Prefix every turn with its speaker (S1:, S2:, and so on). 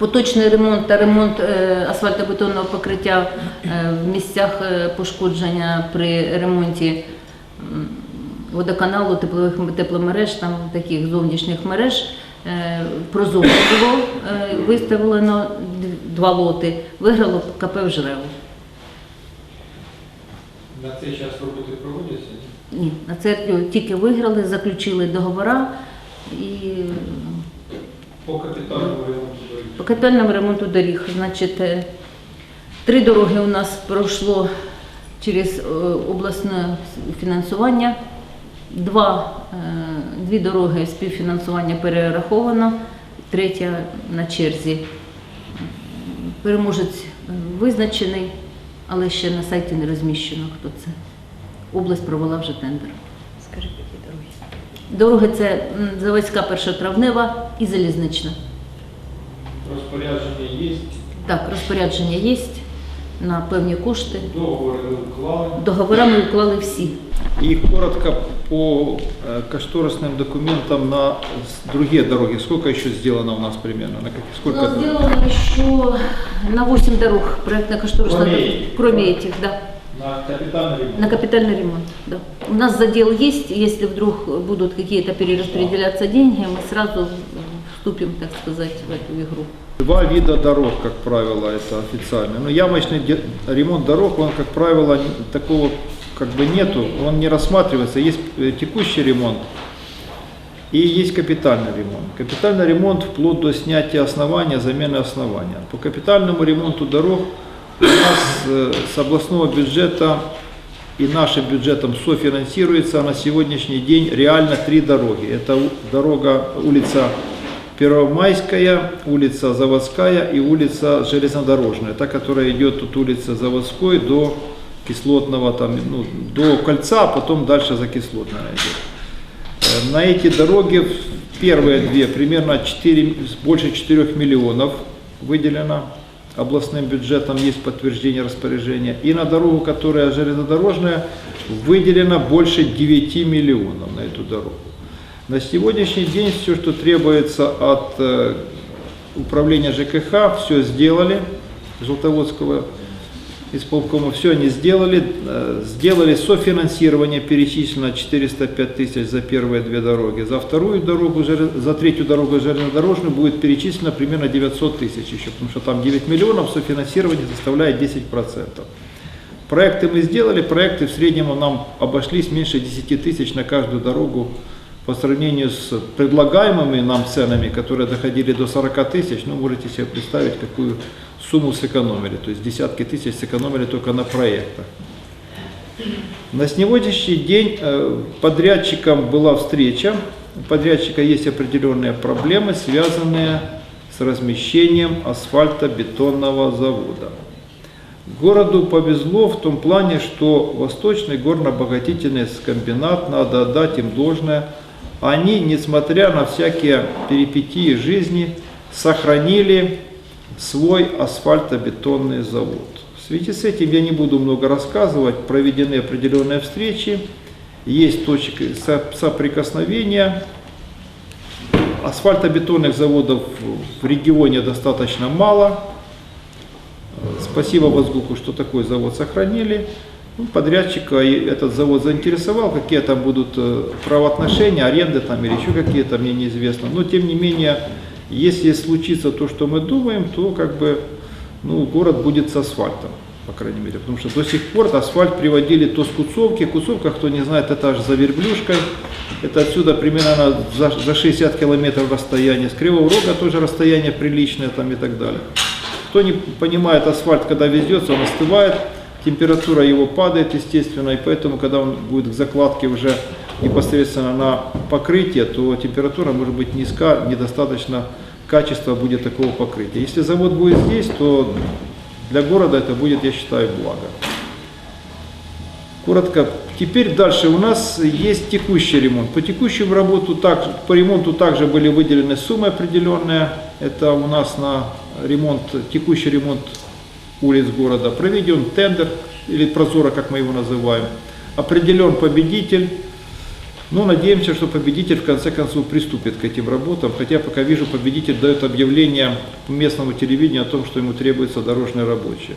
S1: Поточний ремонт та ремонт е, асфальтобетонного покриття е, в місцях е, пошкодження при ремонті водоканалу, теплових тепломереж, там таких зовнішніх мереж. Прозоро було виставлено два лоти, виграло КП «Вжрево».
S2: На цей час роботи проводяться?
S1: Ні, на церкві тільки виграли, заключили договори і
S2: По капітальному ремонту доріг.
S1: По капітальному ремонту доріг, значить, е, три дороги у нас пройшло через е, обласне фінансування. Два, е, дві дороги співфінансування перераховано, третя на черзі. Переможець визначений, але ще на сайті не розміщено, хто це. Область провела вже тендер.
S3: Скажи, які дороги?
S1: Дороги це м, Заводська першотравнева і залізнична.
S2: Розпорядження є,
S1: Так, розпорядження є на певні кошти.
S2: договори ви вклали.
S1: Договори ми уклали всі.
S4: И коротко по э, кошторисным документам на с- другие дороги. Сколько еще сделано у нас примерно? На каких,
S1: У
S4: сколько?
S1: нас сделано еще на 8 дорог проектно-кошторисных,
S2: Кроме этих?
S1: кроме этих, да,
S2: На капітальний ремонт.
S1: на капитальный ремонт. Да. У нас задел есть, если вдруг будут какие-то перераспределяться деньги, мы сразу вступим, так сказать, в эту игру.
S4: Два вида дорог, как правило, это официально. Но ямочный де- ремонт дорог, он, как правило, такого как бы нету, он не рассматривается. Есть э, текущий ремонт и есть капитальный ремонт. Капитальный ремонт вплоть до снятия основания, замены основания. По капитальному ремонту дорог у нас э, с областного бюджета и нашим бюджетом софинансируется на сегодняшний день реально три дороги. Это дорога улица Первомайская, улица Заводская и улица Железнодорожная, та, которая идет от улицы Заводской до Кислотного, там, ну, до кольца, а потом дальше за Кислотное идет. Э, На эти дороги первые две примерно 4, больше 4 миллионов выделено областным бюджетом, есть подтверждение распоряжения. И на дорогу, которая железнодорожная, выделено больше 9 миллионов на эту дорогу. На сегодняшний день все, что требуется от э, управления ЖКХ, все сделали, Желтоводского исполкома, все они сделали, э, сделали софинансирование, перечислено 405 тысяч за первые две дороги, за вторую дорогу, за третью дорогу железнодорожную будет перечислено примерно 900 тысяч еще, потому что там 9 миллионов, софинансирование составляет 10%. Проекты мы сделали, проекты в среднем нам обошлись меньше 10 тысяч на каждую дорогу по сравнению с предлагаемыми нам ценами, которые доходили до 40 тысяч, ну, можете себе представить, какую сумму сэкономили. То есть десятки тысяч сэкономили только на проектах. На сегодняшний день э, подрядчиком была встреча. У подрядчика есть определенные проблемы, связанные с размещением асфальтобетонного завода. Городу повезло в том плане, что Восточный горно-обогатительный комбинат, надо отдать им должное, они, несмотря на всякие перипетии жизни, сохранили свой асфальтобетонный завод. В связи с этим я не буду много рассказывать, проведены определенные встречи, есть точки со- соприкосновения. Асфальтобетонных заводов в регионе достаточно мало, Спасибо Возгуку, что такой завод сохранили. Ну, Подрядчика этот завод заинтересовал, какие там будут э, правоотношения, аренды там или еще какие-то, мне неизвестно. Но тем не менее, если случится то, что мы думаем, то как бы ну, город будет с асфальтом, по крайней мере. Потому что до сих пор асфальт приводили то с Куцовки. Куцовка, кто не знает, это аж за Верблюшкой. Это отсюда примерно за, за 60 километров расстояние. С Кривого Рога тоже расстояние приличное там и так далее. Кто не понимает, асфальт, когда везется, он остывает, температура его падает, естественно, и поэтому, когда он будет к закладке уже непосредственно на покрытие, то температура может быть низка, недостаточно качества будет такого покрытия. Если завод будет здесь, то для города это будет, я считаю, благо. Коротко. Теперь дальше у нас есть текущий ремонт. По текущему работу так, по ремонту также были выделены суммы определенные. Это у нас на ремонт, текущий ремонт улиц города. Проведен тендер, или прозоро, как мы его называем. Определен победитель. Но надеемся, что победитель в конце концов приступит к этим работам, хотя пока вижу, победитель дает объявление местному телевидению о том, что ему требуются дорожные рабочие.